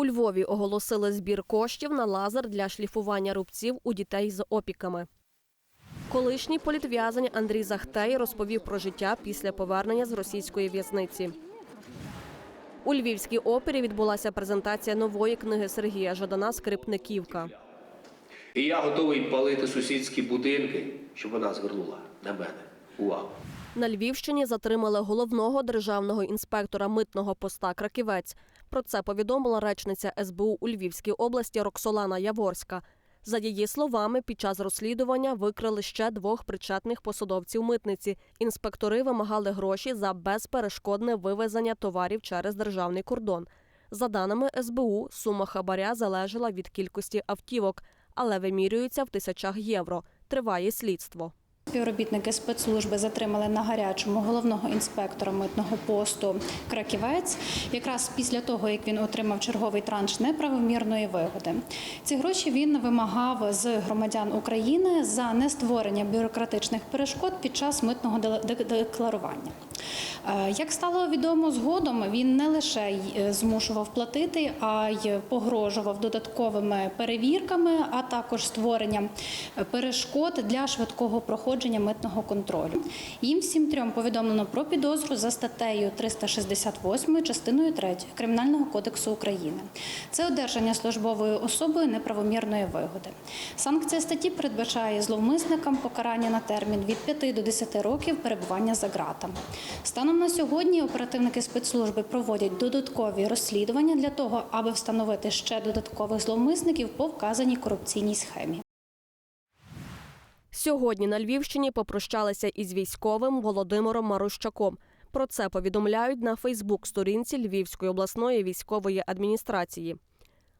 У Львові оголосили збір коштів на лазер для шліфування рубців у дітей з опіками. Колишній політв'язень Андрій Захтей розповів про життя після повернення з російської в'язниці. У Львівській опері відбулася презентація нової книги Сергія Жадана Скрипниківка. І я готовий палити сусідські будинки, щоб вона звернула на мене увагу. На Львівщині затримали головного державного інспектора митного поста Краківець. Про це повідомила речниця СБУ у Львівській області Роксолана Яворська. За її словами, під час розслідування викрили ще двох причетних посадовців митниці. Інспектори вимагали гроші за безперешкодне вивезення товарів через державний кордон. За даними СБУ, сума хабаря залежала від кількості автівок, але вимірюється в тисячах євро. Триває слідство. Співробітники спецслужби затримали на гарячому головного інспектора митного посту Краківець, якраз після того, як він отримав черговий транш неправомірної вигоди. Ці гроші він вимагав з громадян України за нестворення бюрократичних перешкод під час митного де- де- декларування. Е, Як стало відомо згодом, він не лише е, змушував платити, а й погрожував додатковими перевірками, а також створенням е, перешкод для швидкого проходження митного контролю. Їм всім трьом повідомлено про підозру за статтею 368 частиною 3 Кримінального кодексу України. Це одержання службовою особою неправомірної вигоди. Санкція статті передбачає зловмисникам покарання на термін від 5 до 10 років перебування за ґратами. Станом на сьогодні оперативники спецслужби проводять додаткові розслідування для того, аби встановити ще додаткових зловмисників по вказаній корупційній схемі. Сьогодні на Львівщині попрощалися із військовим Володимиром Марущаком. Про це повідомляють на Фейсбук-сторінці Львівської обласної військової адміністрації.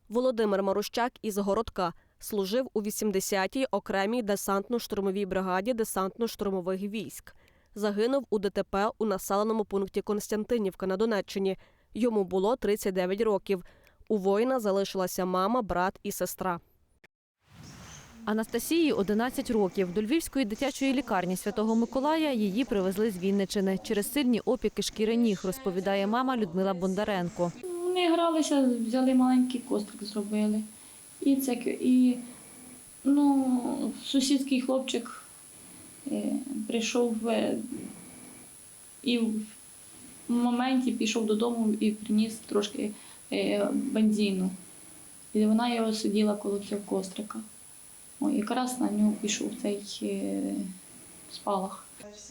Володимир Марущак із Городка служив у 80-й окремій десантно-штурмовій бригаді десантно-штурмових військ. Загинув у ДТП у населеному пункті Константинівка на Донеччині. Йому було 39 років. У воїна залишилася мама, брат і сестра. Анастасії 11 років. До Львівської дитячої лікарні Святого Миколая її привезли з Вінничини. Через сильні опіки шкіри ніг, розповідає мама Людмила Бондаренко. Вони гралися, взяли маленький кострик, зробили. І це і ну, сусідський хлопчик прийшов і в моменті пішов додому і приніс трошки е, бензину. І вона його сиділа коло цього кострика. О, якраз на нього пішов цей е, спалах.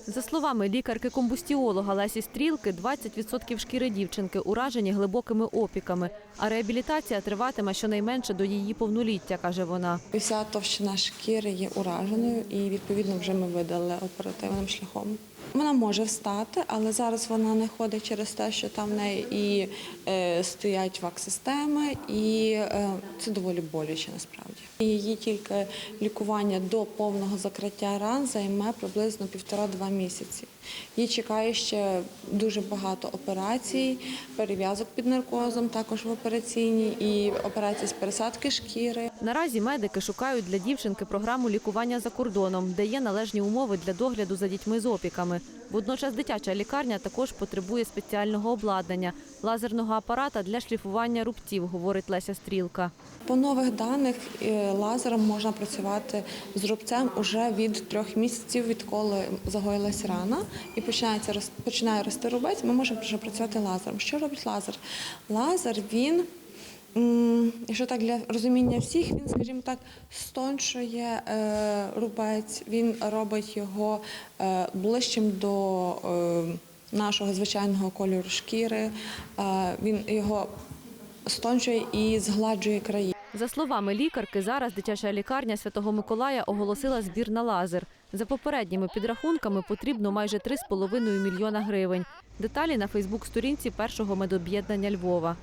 За словами лікарки-комбустіолога Лесі Стрілки, 20% шкіри дівчинки уражені глибокими опіками, а реабілітація триватиме щонайменше до її повноліття, каже вона. Вся товщина шкіри є ураженою, і відповідно вже ми видали оперативним шляхом. Вона може встати, але зараз вона не ходить через те, що там в неї і е, стоять вак-системи, і е, це доволі боляче насправді. Її тільки лікування до повного закриття ран займе приблизно півтора-два місяці. Її чекає ще дуже багато операцій, перев'язок під наркозом, також в операційній, і операції з пересадки шкіри. Наразі медики шукають для дівчинки програму лікування за кордоном, де є належні умови для догляду за дітьми з опіками. Водночас дитяча лікарня також потребує спеціального обладнання, лазерного апарата для шліфування рубців, говорить Леся Стрілка. По нових даних е, лазером можна працювати з рубцем уже від трьох місяців, відколи загоїлась рана і починається рос- починає рости рубець. Ми можемо вже працювати лазером. Що робить лазер? Лазер він. Якщо так для розуміння всіх, він, скажімо так, стоншує е, рубець, він робить його е, ближчим до е, нашого звичайного кольору шкіри, він його стончує і згладжує краї. За словами лікарки, зараз дитяча лікарня Святого Миколая оголосила збір на лазер. За попередніми підрахунками потрібно майже 3,5 мільйона гривень. Деталі на Фейсбук-сторінці першого медоб'єднання Львова.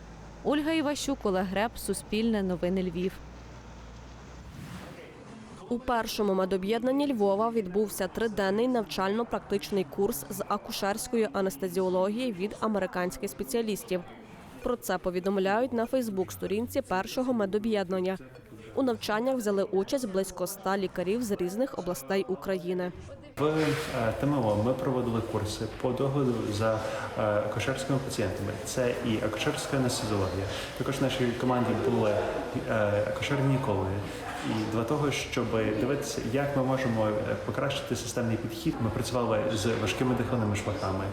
Ольга Іващук, Олег Греб, Суспільне, Новини Львів. У першому медоб'єднанні Львова відбувся триденний навчально-практичний курс з акушерської анестезіології від американських спеціалістів. Про це повідомляють на Фейсбук-сторінці першого медоб'єднання. У навчаннях взяли участь близько ста лікарів з різних областей України. В е, ТМО ми проводили курси по догляду за е, акушерськими пацієнтами. Це і акушерська анестезіологія. Також в нашій команді були е, акушер-гінекологи. І для того, щоб дивитися, як ми можемо е, покращити системний підхід, ми працювали з важкими дихальними шляхами,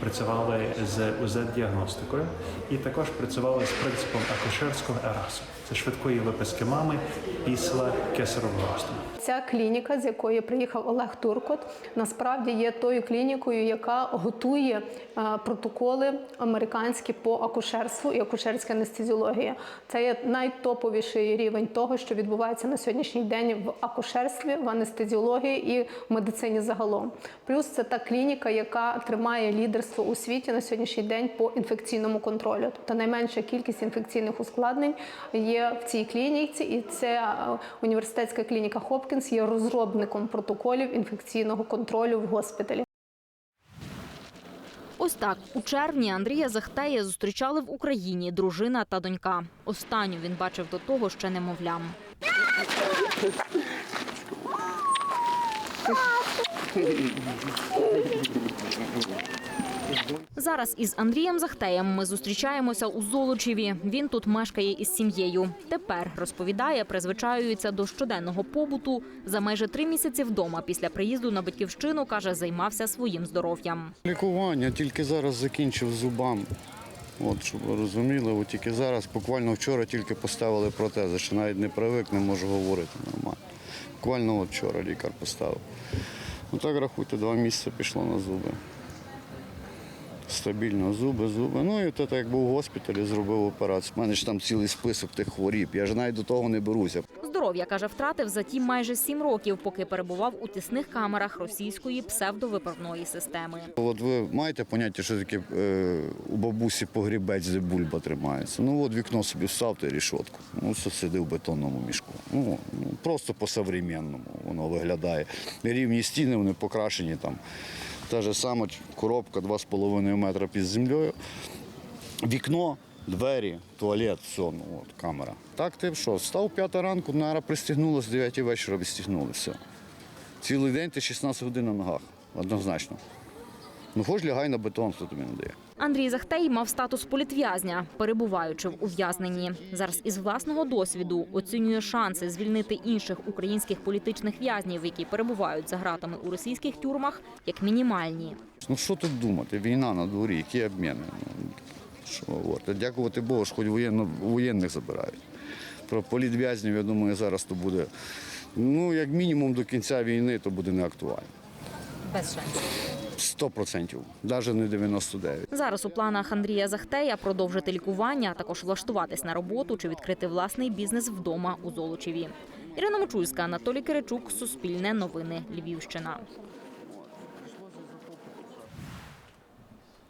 працювали з УЗ-діагностикою і також працювали з принципом акушерського ерасу. Це швидкої виписки мами після кесарового розтину. Ця клініка, з якої приїхав Олег Туркот, насправді є тою клінікою, яка готує е, протоколи американські по акушерству і акушерська анестезіологія. Це є найтоповіший рівень того, що відбувається на сьогоднішній день в акушерстві, в анестезіології і в медицині загалом. Плюс це та клініка, яка тримає лідерство у світі на сьогоднішній день по інфекційному контролю. Тобто найменша кількість інфекційних ускладнень є в цій клініці, і це е, університетська клініка Хопкінс є розробником протоколів інфекційного контролю в госпіталі. Ось так у червні Андрія Захтея зустрічали в Україні дружина та донька. Останню він бачив до того ще немовлям. Зараз із Андрієм Захтеєм ми зустрічаємося у Золочеві. Він тут мешкає із сім'єю. Тепер розповідає, призвичаюється до щоденного побуту. За майже три місяці вдома після приїзду на батьківщину каже, займався своїм здоров'ям. Лікування тільки зараз закінчив з зубами. От, щоб ви розуміли, от тільки зараз, буквально вчора тільки поставили протези, що навіть не привик, не можу говорити нормально. Буквально от вчора лікар поставив. Ну так рахуйте, два місяці пішло на зуби. Стабільно, зуби, зуби. Ну і так як був в госпіталі, зробив операцію. У мене ж там цілий список тих хворіб. Я ж навіть до того не беруся. Здоров'я каже, втратив за ті майже сім років, поки перебував у тісних камерах російської псевдовиправної системи. От ви маєте поняття, що таке е, у бабусі погрібець, де бульба тримається. Ну от вікно собі вставте рішотку. Ну все сиди в бетонному мішку. Ну, просто по-современному воно виглядає. Рівні стіни, вони покрашені там. Та ж сама коробка 2,5 метра під землею. Вікно, двері, туалет, все, ну от камера. Так ти що, встав 5 ранку, наверное, пристігнуло, з 9 вечора відстігнули, все. Цілий день ти 16 годин на ногах, однозначно. Ну, хоч лягай на бетон, хто тобі не дає. Андрій Захтей мав статус політв'язня, перебуваючи в ув'язненні. Зараз із власного досвіду оцінює шанси звільнити інших українських політичних в'язнів, які перебувають за ґратами у російських тюрмах, як мінімальні. Ну що тут думати? Війна на дворі, які обміни? Ну, що говорити? Дякувати Богу, що хоч воєнно, воєнних забирають. Про політв'язнів, я думаю, зараз то буде, ну, як мінімум до кінця війни, то буде не актуально. Без шансів. 100%, навіть не 99%. Зараз у планах Андрія Захтея продовжити лікування, а також влаштуватись на роботу чи відкрити власний бізнес вдома у Золочеві. Ірина Мочульська, Анатолій Киричук, Суспільне новини, Львівщина.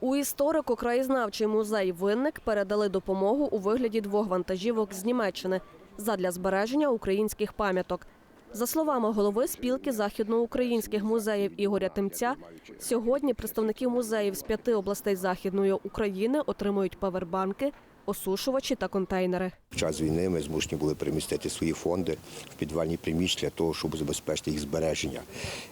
У історико-краєзнавчий музей Винник передали допомогу у вигляді двох вантажівок з Німеччини задля збереження українських пам'яток. За словами голови спілки західноукраїнських музеїв Ігоря Тимця, сьогодні представники музеїв з п'яти областей Західної України отримують павербанки, осушувачі та контейнери. В час війни ми змушені були перемістити свої фонди в підвальні приміщення для того, щоб забезпечити їх збереження.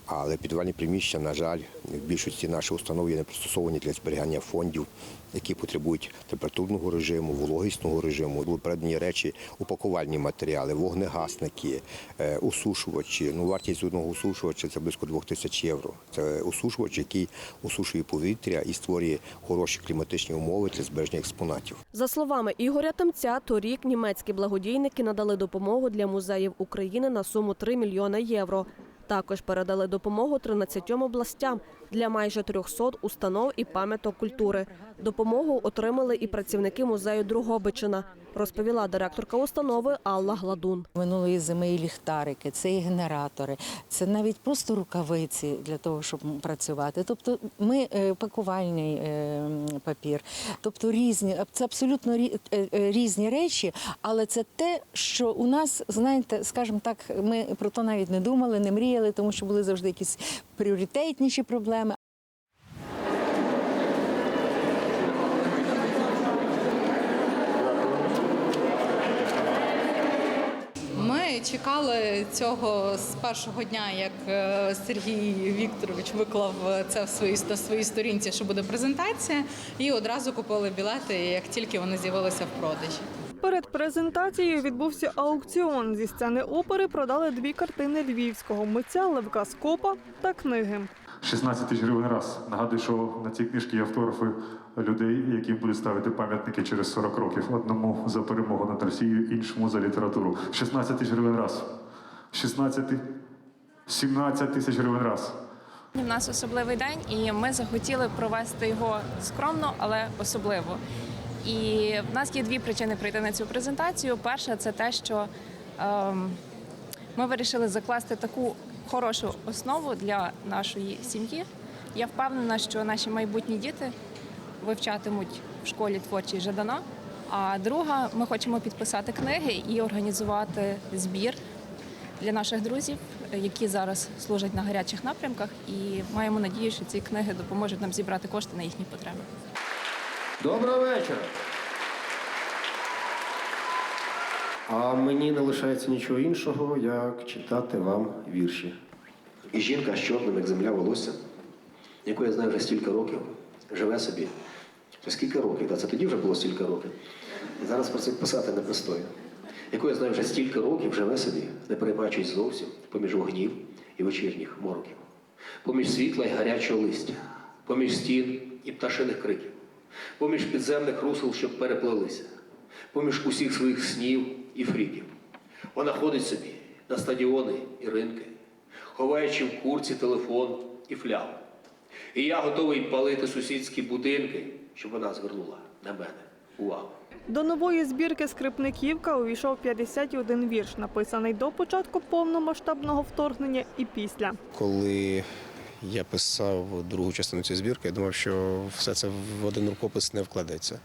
Але підвальні приміщення, на жаль, в більшості наших установ є не пристосовані для зберігання фондів, які потребують температурного режиму, вологісного режиму. Були передані речі, упакувальні матеріали, вогнегасники, е, осушувачі. Ну, вартість одного осушувача це близько 2 тисяч євро. Це осушувач, який осушує повітря і створює хороші кліматичні умови для збереження експонатів. За словами Ігоря Тимця, торік німецькі благодійники надали допомогу для музеїв України на суму 3 мільйони євро. Також передали допомогу 13 областям для майже 300 установ і пам'яток культури. Допомогу отримали і працівники музею Другобичина, розповіла директорка установи Алла Гладун. Минулої зими і ліхтарики, це і генератори, це навіть просто рукавиці для того, щоб працювати. Тобто ми е, пакувальний е, папір, тобто різні, це абсолютно е, різні речі, але це те, що у нас, знаєте, скажімо так, ми про то навіть не думали, не мріяли, тому що були завжди якісь пріоритетніші проблеми. Чекали цього з першого дня, як е, Сергій Вікторович виклав це в своїй на своїй сторінці, що буде презентація, і одразу купили білети, як тільки вони з'явилися в продажі. Перед презентацією відбувся аукціон. Зі сцени опери продали дві картини львівського митця Левка Скопа та книги. 16 тисяч гривень раз. Нагадую, що на цій книжці є автографи людей, які будуть ставити пам'ятники через 40 років. Одному за перемогу над Росією, іншому за літературу. 16 тисяч гривень раз. 16, 17 тисяч гривень раз. У нас особливий день, і ми захотіли провести його скромно, але особливо. І в нас є дві причини прийти на цю презентацію. Перша це те, що ем, ми вирішили закласти таку хорошу основу для нашої сім'ї. Я впевнена, що наші майбутні діти вивчатимуть в школі творчість Жадана. А друга, ми хочемо підписати книги і організувати збір для наших друзів, які зараз служать на гарячих напрямках, і маємо надію, що ці книги допоможуть нам зібрати кошти на їхні потреби. Доброго вечора. А мені не лишається нічого іншого, як читати вам вірші. І жінка з чорним, як земля волосся, яку я знаю вже стільки років, живе собі. Скільки років? Та це тоді вже було стільки років. Зараз про це писати не пристою. Яку я знаю вже стільки років, живе собі, не переймаючись зовсім поміж вогнів і вечірніх мороків, поміж світла й гарячого листя, поміж стін і пташиних криків, поміж підземних русел, що переплелися, поміж усіх своїх снів і фріків. Вона ходить собі на стадіони і ринки, ховаючи в курці телефон і флягу. І я готовий палити сусідські будинки, щоб вона звернула на мене увагу. До нової збірки скрипниківка увійшов 51 вірш, написаний до початку повномасштабного вторгнення і після. Коли я писав другу частину цієї збірки, я думав, що все це в один рукопис не вкладеться.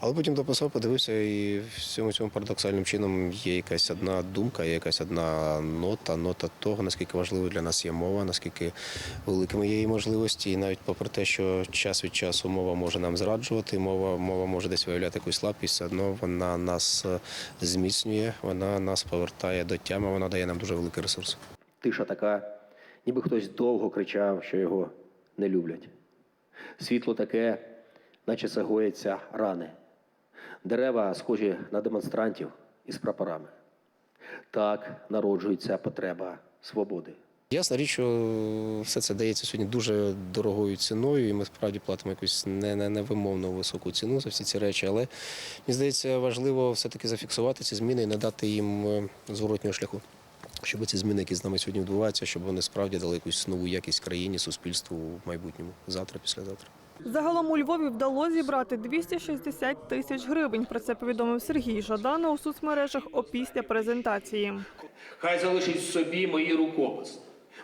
Але потім дописав, подивився, і всьому цьому парадоксальним чином є якась одна думка, є якась одна нота, нота того, наскільки важливо для нас є мова, наскільки великими є її можливості. І навіть попри те, що час від часу мова може нам зраджувати, мова, мова може десь виявляти якусь слабкість, все одно вона нас е, зміцнює, вона нас повертає до тями, вона дає нам дуже великий ресурс. Тиша така, ніби хтось довго кричав, що його не люблять. Світло таке, наче загояться рани. Дерева схожі на демонстрантів із прапорами. Так народжується потреба свободи. Ясна річ, що все це дається сьогодні дуже дорогою ціною, і ми справді платимо якусь не, не, невимовно високу ціну за всі ці речі. Але мені здається, важливо все-таки зафіксувати ці зміни і не дати їм е, зворотнього шляху. Щоб ці зміни, які з нами сьогодні відбуваються, щоб вони справді дали якусь нову якість країні, суспільству в майбутньому, завтра, післязавтра. Загалом у Львові вдалося зібрати 260 тисяч гривень. Про це повідомив Сергій Жадана у соцмережах опісля презентації. Хай залишить собі мої рукописи,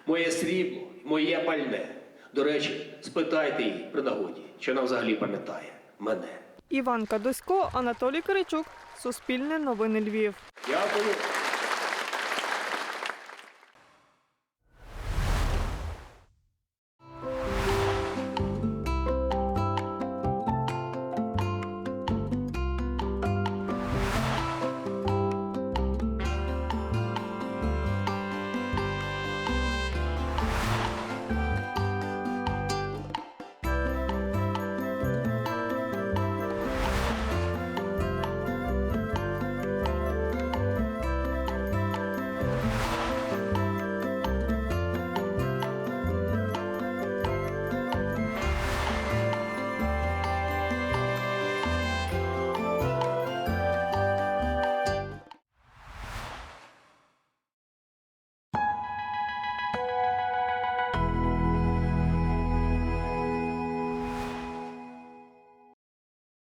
моє срібло, моє пальне. До речі, спитайте її при нагоді, чи вона взагалі пам'ятає мене. Іван Кадосько, Анатолій Киричук, Суспільне новини Львів. Дякую.